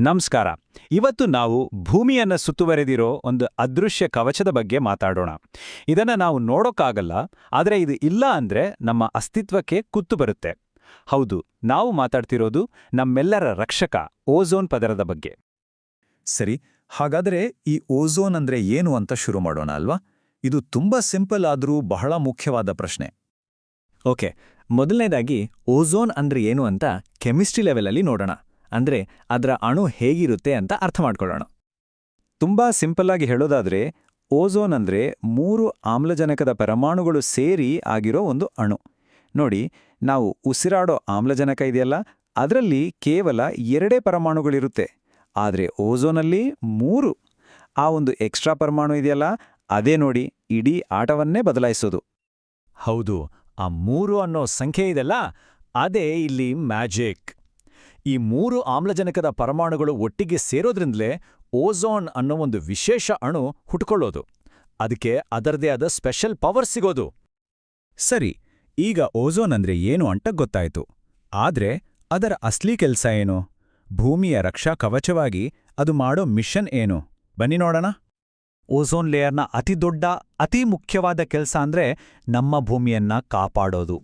ನಮಸ್ಕಾರ. ಇವತ್ತು ನಾವು ಭೂಮಿಯನ್ನು ಸುತ್ತುವರೆದಿರೋ ಒಂದು ಅದೃಶ್ಯ ಕವಚದ ಬಗ್ಗೆ ಮಾತಾಡೋಣ. ಇದನ್ನ ನಾವು ನೋಡೋಕ್ಕಾಗಲ್ಲ ಆದರೆ ಇದು ಇಲ್ಲ ಅಂದ್ರೆ ನಮ್ಮ ಅಸ್ತಿತ್ವಕ್ಕೆ ಕುತ್ತು ಬರುತ್ತೆ. ಹೌದು ನಾವು ಮಾತಾಡ್ತಿರೋದು ನಮ್ಮೆಲ್ಲರ ರಕ್ಷಕ ಓಝೋನ್ ಪದರದ ಬಗ್ಗೆ. ಸರಿ ಹಾಗಾದ್ರೆ ಈ ಓಝೋನ್ ಅಂದ್ರೆ ಏನು ಅಂತ ಶುರು ಮಾಡೋಣ ಅಲ್ವಾ? ಇದು ತುಂಬಾ ಸಿಂಪಲ್ ಆದ್ರೂ ಬಹಳ ಮುಖ್ಯವಾದ ಪ್ರಶ್ನೆ. ಓಕೆ ಮೊದಲನೇದಾಗಿ ಓಝೋನ್ ಅಂದ್ರೆ ಏನು ಅಂತ ಕೆಮಿಸ್ಟ್ರಿ ಲೆವೆಲಲ್ಲಿ ನೋಡೋಣ. ಅಂದ್ರೆ ಅದರ ಅಣು ಹೇಗಿರುತ್ತೆ ಅಂತ ಅರ್ಥ ಮಾಡ್ಕೊಳ್ಳೋಣ. ತುಂಬಾ ಸಿಂಪಲ್ ಆಗಿ ಹೇಳೋದಾದ್ರೆ, ಓಝೋನ್ ಅಂದ್ರೆ ಮೂರು ಆಮ್ಲಜನಕದ ಪರಮಾಣುಗಳು ಸೇರಿ ಆಗಿರೋ ಒಂದು ಅಣು. ನೋಡಿ, ನಾವು ಉಸಿರಾಡೋ ಆಮ್ಲಜನಕ ಇದೆಯಲ್ಲ, ಅದರಲ್ಲಿ ಕೇವಲ ಎರಡೇ ಪರಮಾಣುಗಳಿರುತ್ತೆ. ಆದರೆ ಓಝೋನಲ್ಲಿ ಮೂರು. ಆ ಒಂದು ಎಕ್ಸ್ಟ್ರಾ ಪರಮಾಣು ಇದೆಯಲ್ಲ, ಅದೇ ನೋಡಿ, ಇಡೀ ಆಟವನ್ನೇ ಬದಲಾಯಿಸೋದು. ಹೌದು, ಆ ಮೂರು ಅನ್ನೋ ಸಂಖ್ಯೆ ಇದೆಲ್ಲ, ಅದೇ ಇಲ್ಲಿ ಮ್ಯಾಜಿಕ್. ಈ ಮೂರು ಆಮ್ಲಜನಕದ ಪರಮಾಣುಗಳು ಒಟ್ಟಿಗೆ ಸೇರೋದ್ರಿಂದಲೇ ಓಝೋನ್ ಅನ್ನೋ ಒಂದು ವಿಶೇಷ ಅಣು ಹುಟ್ಕೊಳ್ಳೋದು. ಅದಕ್ಕೆ ಅದರದೇ ಆದ ಸ್ಪೆಷಲ್ ಪವರ್ ಸಿಗೋದು. ಸರಿ, ಈಗ ಓಝೋನ್ ಅಂದ್ರೆ ಏನು ಅಂತ ಗೊತ್ತಾಯ್ತು. ಆದ್ರೆ ಅದರ ಅಸ್ಲಿ ಕೆಲ್ಸ ಏನು? ಭೂಮಿಯ ರಕ್ಷಾ ಕವಚವಾಗಿ ಅದು ಮಾಡೋ ಮಿಷನ್ ಏನು? ಬನ್ನಿ ನೋಡೋಣ. ಓಝೋನ್ ಲೇಯರ್ನ ಅತಿದೊಡ್ಡ, ಅತಿ ಮುಖ್ಯವಾದ ಕೆಲಸ ಅಂದ್ರೆ ನಮ್ಮ ಭೂಮಿಯನ್ನ ಕಾಪಾಡೋದು.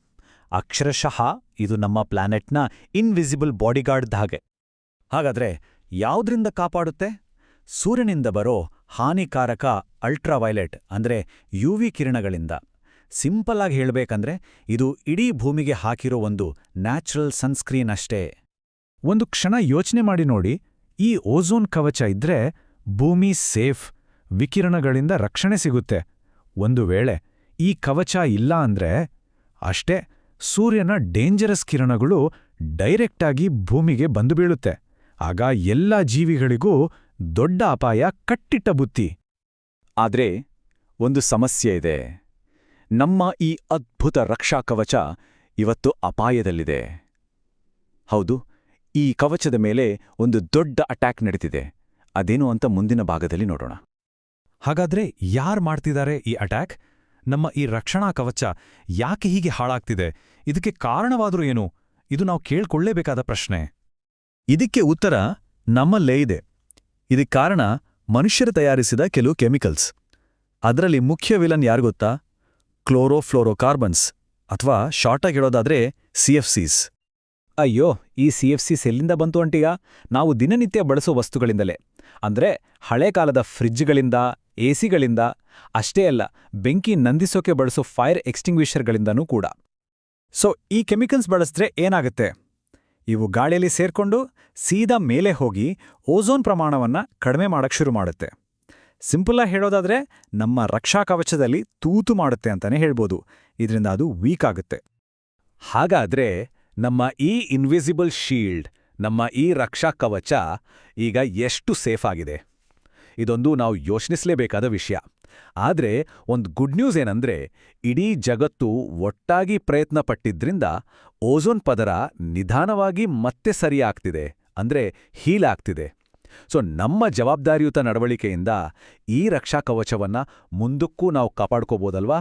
ಅಕ್ಷರಶಃ ಇದು ನಮ್ಮ ಪ್ಲಾನೆಟ್ನ ಇನ್ವಿಸಿಬಲ್ ಬಾಡಿಗಾರ್ಡ್ದ ಹಾಗೆ ಹಾಗಾದ್ರೆ ಯಾವ್ದ್ರಿಂದ ಕಾಪಾಡುತ್ತೆ? ಸೂರ್ಯನಿಂದ ಬರೋ ಹಾನಿಕಾರಕ ಅಲ್ಟ್ರಾವೈಲೆಟ್ ಅಂದ್ರೆ ಯುವಿ ಕಿರಣಗಳಿಂದ. ಸಿಂಪಲ್ ಆಗಿ ಹೇಳ್ಬೇಕಂದ್ರೆ ಇದು ಇಡೀ ಭೂಮಿಗೆ ಹಾಕಿರೋ ಒಂದು ನ್ಯಾಚುರಲ್ ಸನ್ಸ್ಕ್ರೀನ್ ಅಷ್ಟೇ. ಒಂದು ಕ್ಷಣ ಯೋಚನೆ ಮಾಡಿ ನೋಡಿ, ಈ ಓಝೋನ್ ಕವಚ ಇದ್ರೆ ಭೂಮಿ ಸೇಫ್ ವಿಕಿರಣಗಳಿಂದ ರಕ್ಷಣೆ ಸಿಗುತ್ತೆ. ಒಂದು ವೇಳೆ ಈ ಕವಚ ಇಲ್ಲ ಅಂದ್ರೆ ಅಷ್ಟೇ ಸೂರ್ಯನ ಡೇಂಜರಸ್ ಕಿರಣಗಳು ಡೈರೆಕ್ಟಾಗಿ ಭೂಮಿಗೆ ಬಂದು ಬೀಳುತ್ತೆ. ಆಗ ಎಲ್ಲ ಜೀವಿಗಳಿಗೂ ದೊಡ್ಡ ಅಪಾಯ ಕಟ್ಟಿಟ್ಟ ಬುತ್ತಿ. ಆದ್ರೆ ಒಂದು ಸಮಸ್ಯೆ ಇದೆ. ನಮ್ಮ ಈ ಅದ್ಭುತ ರಕ್ಷಾ ಕವಚ ಇವತ್ತು ಅಪಾಯದಲ್ಲಿದೆ. ಹೌದು, ಈ ಕವಚದ ಮೇಲೆ ಒಂದು ದೊಡ್ಡ ಅಟ್ಯಾಕ್ ನಡೀತಿದೆ. ಅದೇನು ಅಂತ ಮುಂದಿನ ಭಾಗದಲ್ಲಿ ನೋಡೋಣ. ಹಾಗಾದ್ರೆ ಯಾರ್ ಮಾಡ್ತಿದ್ದಾರೆ ಈ ಅಟ್ಯಾಕ್? ನಮ್ಮ ಈ ರಕ್ಷಣಾ ಕವಚ ಯಾಕೆ ಹೀಗೆ ಹಾಳಾಗ್ತಿದೆ? ಇದಕ್ಕೆ ಕಾರಣವಾದರೂ ಏನು? ಇದು ನಾವು ಕೇಳ್ಕೊಳ್ಳೇಬೇಕಾದ ಪ್ರಶ್ನೆ. ಇದಕ್ಕೆ ಉತ್ತರ ನಮ್ಮಲ್ಲೇ ಇದೆ. ಇದಕ್ಕೆ ಕಾರಣ ಮನುಷ್ಯರು ತಯಾರಿಸಿದ ಕೆಲವು ಕೆಮಿಕಲ್ಸ್. ಅದರಲ್ಲಿ ಮುಖ್ಯ ವಿಲನ್ ಯಾರ್ಗೊತ್ತಾ ಕ್ಲೋರೋಫ್ಲೋರೋಕಾರ್ಬನ್ಸ್ ಅಥವಾ ಶಾರ್ಟಾಗಿ ಹೇಳೋದಾದ್ರೆ ಸಿಎಫ್ಸಿಸ್ ಅಯ್ಯೋ, ಈ ಸಿಎಫ್ಸಿಸ್ ಎಲ್ಲಿಂದ ಬಂತು ಅಂಟೀಗ ನಾವು ದಿನನಿತ್ಯ ಬಳಸೋ ವಸ್ತುಗಳಿಂದಲೇ. ಅಂದ್ರೆ ಹಳೆ ಕಾಲದ ಎ ಎಸಿಗಳಿಂದ ಅಷ್ಟೇ ಅಲ್ಲ, ಬೆಂಕಿ ನಂದಿಸೋಕೆ ಬಳಸೋ ಫೈರ್ ಎಕ್ಸ್ಟಿಂಗ್ವಿಷರ್ಗಳಿಂದನೂ ಕೂಡ. ಸೊ, ಈ ಕೆಮಿಕಲ್ಸ್ ಬಳಸಿದ್ರೆ ಏನಾಗುತ್ತೆ? ಇವು ಗಾಳಿಯಲ್ಲಿ ಸೇರ್ಕೊಂಡು ಸೀದಾ ಮೇಲೆ ಹೋಗಿ ಓಝೋನ್ ಪ್ರಮಾಣವನ್ನ ಕಡಿಮೆ ಮಾಡಕ್ಕೆ ಶುರು ಮಾಡುತ್ತೆ. ಸಿಂಪಲ್ಲಾಗಿ ಹೇಳೋದಾದ್ರೆ, ನಮ್ಮ ರಕ್ಷಾ ಕವಚದಲ್ಲಿ ತೂತು ಮಾಡುತ್ತೆ ಅಂತಲೇ ಹೇಳ್ಬೋದು. ಇದರಿಂದ ಅದು ವೀಕ್ ಆಗುತ್ತೆ. ಹಾಗಾದ್ರೆ ನಮ್ಮ ಈ ಇನ್ವಿಸಿಬಲ್ ಶೀಲ್ಡ್, ನಮ್ಮ ಈ ರಕ್ಷಾ ಕವಚ ಈಗ ಎಷ್ಟು ಸೇಫ್ ಆಗಿದೆ? ಇದೊಂದು ನಾವು ಯೋಚಿಸಲೇಬೇಕಾದ ವಿಷಯ. ಆದ್ರೆ ಒಂದು ಗುಡ್ ನ್ಯೂಸ್ ಏನಂದ್ರೆ, ಇಡೀ ಜಗತ್ತು ಒಟ್ಟಾಗಿ ಪ್ರಯತ್ನ ಪಟ್ಟಿದ್ರಿಂದ ಓಝೋನ್ ಪದರ ನಿಧಾನವಾಗಿ ಮತ್ತೆ ಸರಿಯಾಗ್ತಿದೆ, ಅಂದ್ರೆ ಹೀಲ್ ಆಗ್ತಿದೆ ಸೊ, ನಮ್ಮ ಜವಾಬ್ದಾರಿಯುತ ನಡವಳಿಕೆಯಿಂದ ಈ ರಕ್ಷಾ ಕವಚವನ್ನ ಮುಂದಕ್ಕೂ ನಾವು ಕಾಪಾಡ್ಕೋಬೋದಲ್ವಾ?